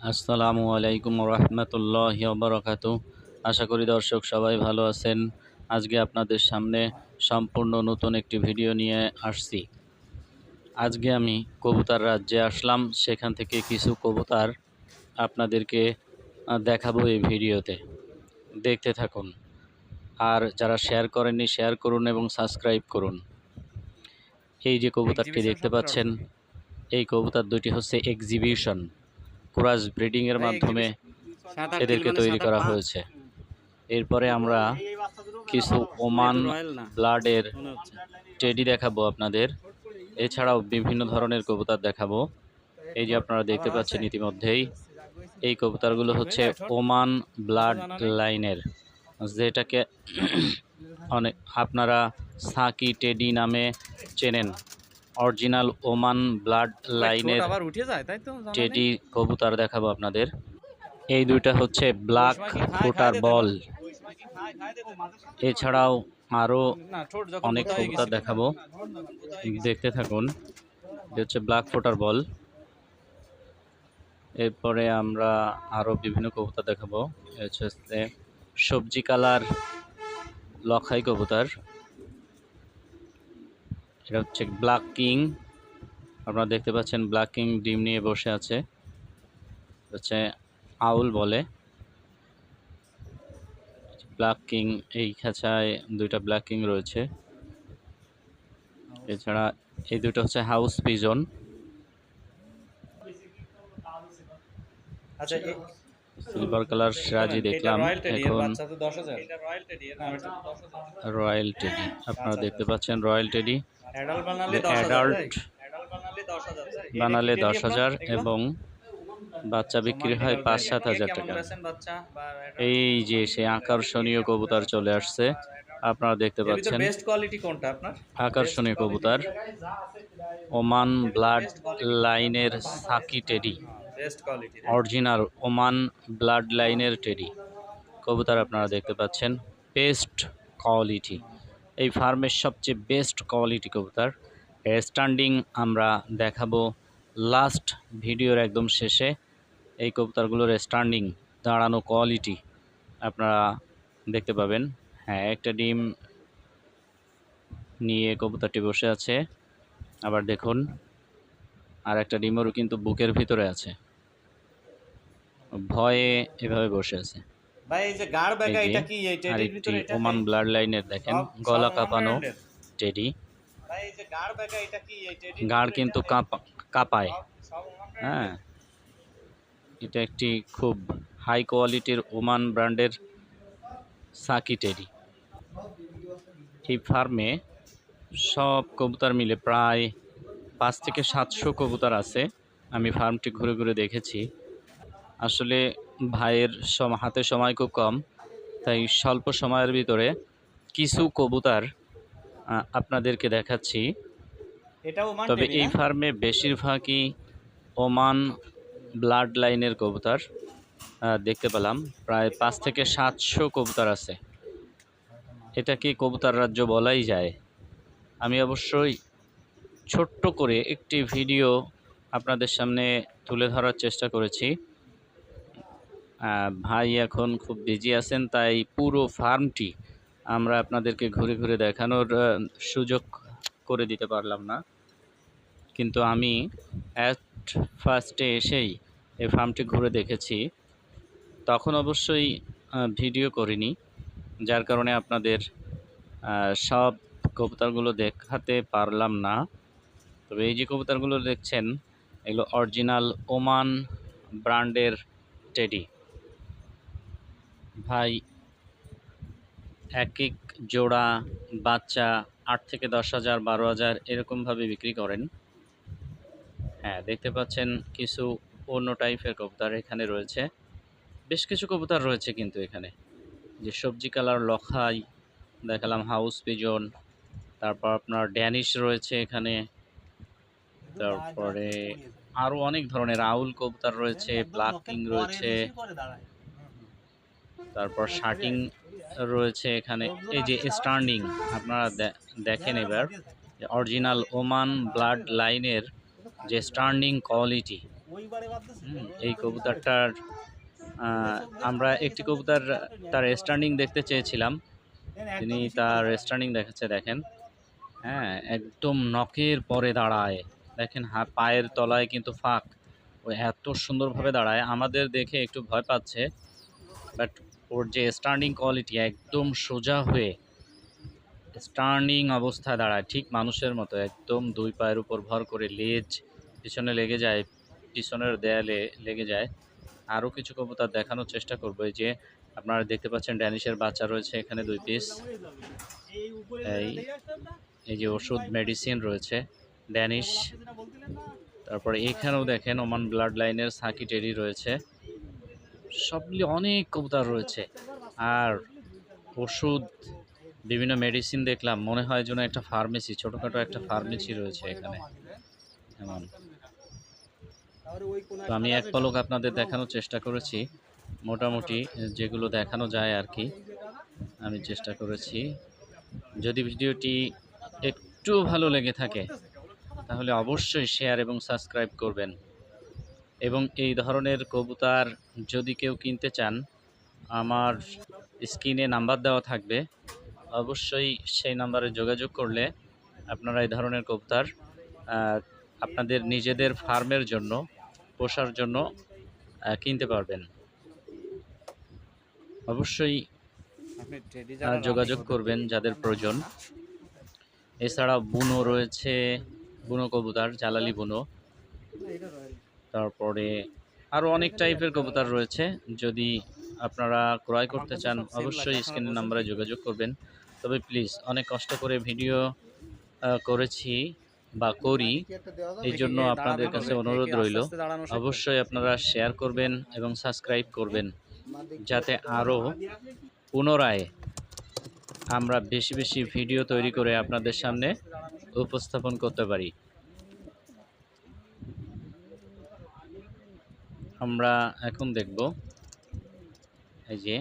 আসসালামু আলাইকুম রহমতুল্লাহ বরকাত আশা করি দর্শক সবাই ভালো আছেন। আজকে আপনাদের সামনে সম্পূর্ণ নতুন একটি ভিডিও নিয়ে আসছি। আজকে আমি কবুতার রাজ্যে আসলাম। সেখান থেকে কিছু কবুতার আপনাদেরকে দেখাবো এই ভিডিওতে। দেখতে থাকুন। আর যারা শেয়ার করেননি শেয়ার করুন এবং সাবস্ক্রাইব করুন। এই যে কবুতরটি দেখতে পাচ্ছেন এই কবুতর দুটি হচ্ছে এক্সিবিশন ক্রাস ব্রিডিংয়ের মাধ্যমে এদেরকে তৈরি করা হয়েছে। এরপরে আমরা কিছু ওমান ব্লাডের টেডি দেখাবো আপনাদের। এছাড়াও বিভিন্ন ধরনের কবুতর দেখাবো। এই যে আপনারা দেখতে পাচ্ছেন ইতিমধ্যেই, এই কবুতরগুলো হচ্ছে ওমান ব্লাড লাইনের যেটাকে অনেক আপনারা সাকি টেডি নামে চেনেন। অরিজিনাল ওমান ব্লাড লাইনের আবার উঠে যায় তাই তো? টেডি? কবুতর দেখাবো আপনাদের। এই দুইটা হচ্ছে ব্ল্যাক ফুটার বল। এছাড়াও আরও অনেক কবুতর দেখাবো। দেখতে থাকুন। এটা হচ্ছে ব্ল্যাক ফুটার বল। এরপরে আমরা আরও বিভিন্ন কবুতর দেখাবো। হচ্ছে সবজি কালার লখাই কবুতর। এটা হচ্ছে ব্ল্যাক কিং আপনারা দেখতে পাচ্ছেন ব্ল্যাক কিং ডিম নিয়ে বসে আছে। হচ্ছে আউল বলে। ব্ল্যাক কিং এই খাঁচায় দুইটা ব্ল্যাক কিং রয়েছে। এছাড়া এই দুটো হচ্ছে হাউস পিজন আচ্ছা সিলভার কালার সিরাজি দেখলাম। এখন বাচ্চা তো 10,000 এটা তো 10,000 রয়্যাল টেডি আপনারা দেখতে পাচ্ছেন রয়্যাল টেডি অ্যাডাল্ট বানালে 10,000 অ্যাডাল্ট বানালে 10,000 তাই? বানালে টেডি দশ হাজার এবং বাচ্চা বিক্রি হয় পাঁচ সাত হাজার টাকা? এই যে সে আকর্ষণীয় কবুতর চলে আসছে। আপনারা দেখতে পাচ্ছেন। বেস্ট কোয়ালিটি কোনটা আপনার? আকর্ষণীয় কবুতর। ওমান ব্লাড লাইনের সাকি টেডি অরিজিনাল ওমান ব্লাড লাইনের টেডি। কবুতর আপনারা দেখতে পাচ্ছেন, বেস্ট কোয়ালিটি। এই ফার্মের সবচেয়ে বেস্ট কোয়ালিটি কবুতর। স্ট্যান্ডিং আমরা দেখাবো লাস্ট ভিডিওর একদম শেষে। এই কবুতরগুলোর স্ট্যান্ডিং, দাঁড়ানো কোয়ালিটি আপনারা দেখতে পাবেন। হ্যাঁ একটা ডিম নিয়ে কবুতরটি বসে আছে। আবার দেখুন আর একটা ডিমও কিন্তু বুকের ভিতরে আছে। ভয়ে এভাবে বসে আছে। ভাই এই যে গাড় ব্যাগা এটা কি? এই টেডির একটি ভিতরে এটা ওমান ব্লাড লাইনের দেখেন গলা কাঁপানো টেডি। ভাই এই যে গাড় ব্যাগা এটা কি? এই টেডির গাড় কিন্তু কাঁপায়। হ্যাঁ। এটা একটি খুব হাই কোয়ালিটির ওমান ব্র্যান্ডের সাকি টেডি। এই ফার্মে সব কবুতর মিলে প্রায় পাঁচ থেকে সাতশো কবুতর আছে। আমি ফার্মটি ঘুরে ঘুরে দেখেছি। আসলে ভাইয়ের সম হাতে সময় খুব কম তাই স্বল্প সময়ের ভিতরে কিছু কবুতার আপনাদেরকে দেখাচ্ছি। এটা তবে এই ফার্মে বেশিরভাগই ওমান ব্লাড লাইনের কবুতার দেখতে পেলাম। প্রায় পাঁচ থেকে সাতশো কবুতার আছে। এটাকে কবুতার রাজ্য বলাই যায়? আমি অবশ্যই ছোট্ট করে একটি ভিডিও আপনাদের সামনে তুলে ধরার চেষ্টা করেছি। ভাই এখন খুব বিজি আছেন, তাই পুরো ফার্মটি আমরা আপনাদেরকে ঘুরে ঘুরে দেখানোর সুযোগ করে দিতে পারলাম না। কিন্তু আমি অ্যাট ফার্স্টে এসেই এই ফার্মটি ঘুরে দেখেছি। তখন অবশ্যই ভিডিও করিনি, যার কারণে আপনাদের সব কবুতরগুলো দেখাতে পারলাম না। তবে এই যে কবুতরগুলো দেখছেন, এগুলো অরিজিনাল ওমান ব্র্যান্ডের টেডি ভাই এক এক জোড়া বাচ্চা আট থেকে দশ হাজার, বারো হাজার এরকমভাবে বিক্রি করেন। হ্যাঁ দেখতে পাচ্ছেন কিছু অন্য টাইপের কবুতর এখানে রয়েছে। বেশ কিছু কবুতর রয়েছে কিন্তু এখানে। যে সবজি কালার লখাই, দেখালাম হাউস পিজন, তারপর আপনার ড্যানিশ রয়েছে এখানে। তারপরে আরও অনেক ধরনের আউল কবুতর রয়েছে, ব্ল্যাক কিং রয়েছে। তারপর শার্টিং রয়েছে এখানে। এই যে স্ট্যান্ডিং আপনারা দেখেন এবার অরিজিনাল ওমান ব্লাড লাইনের যে স্ট্যান্ডিং কোয়ালিটি। এই কবুতরটার আমরা একটি কবুতর তার স্ট্যান্ডিং দেখতে চেয়েছিলাম। তিনি তার স্ট্যান্ডিং দেখাচ্ছে দেখেন। হ্যাঁ একদম নখের পরে দাঁড়ায়। দেখেন হা পায়ের তলায় কিন্তু ফাঁক। ও এত সুন্দরভাবে দাঁড়ায়। আমাদের দেখে একটু ভয় পাচ্ছে বাট ওর যে স্ট্যান্ডিং কোয়ালিটি একদম সোজা হয়ে স্ট্যান্ডিং অবস্থা দাঁড়ায়, ঠিক মানুষের মতো, একদম দুই পায়ের উপর ভর করে লেজ পিছনে লেগে যায়, পিছনের দেয়ালে লেগে যায়। আরও কিছু কবুতর দেখানোর চেষ্টা করব, এই যে আপনারা দেখতে পাচ্ছেন ড্যানিশের বাচ্চা রয়েছে এখানে দুই পিস এই এই যে ওষুধ মেডিসিন রয়েছে ড্যানিশ। তারপরে এখানেও দেখেন ওমান ব্লাড লাইনের সাকি টেরি রয়েছে। সবগুলি অনেক কবুতর রয়েছে। আর ওষুধ, বিভিন্ন মেডিসিন দেখলাম, মনে হয় যেন একটা ফার্মেসি ছোটোখাটো একটা ফার্মেসি রয়েছে এখানে। এমন। তো আমি এক পলক আপনাদের দেখানোর চেষ্টা করেছি। মোটামুটি যেগুলো দেখানো যায় আর কি, আমি চেষ্টা করেছি। যদি ভিডিওটি একটু ভালো লেগে থাকে, তাহলে অবশ্যই শেয়ার এবং সাবস্ক্রাইব করবেন। এবং এই ধরনের কবুতর যদি কেউ কিনতে চান আমার স্ক্রিনে নাম্বার দেওয়া থাকবে। অবশ্যই সেই নাম্বারে যোগাযোগ করলে আপনারা এই ধরনের কবুতর আপনাদের নিজেদের ফার্মের জন্য পোষার জন্য কিনতে পারবেন। অবশ্যই যোগাযোগ করবেন যাদের প্রয়োজন। এছাড়া বুনো রয়েছে বুনো কবুতর জালালি বুনো। তারপরে আরও অনেক টাইপের কবুতর রয়েছে। যদি আপনারা ক্রয় করতে চান, অবশ্যই স্ক্রিনের নাম্বারে যোগাযোগ করবেন। তবে প্লিজ অনেক কষ্ট করে ভিডিও করেছি বা করি এই জন্য আপনাদের কাছে অনুরোধ রইল। অবশ্যই আপনারা শেয়ার করবেন এবং সাবস্ক্রাইব করবেন, যাতে আরও পুনরায় আমরা বেশি বেশি ভিডিও তৈরি করে আপনাদের সামনে উপস্থাপন করতে পারি। আমরা এখন দেখব। এই যে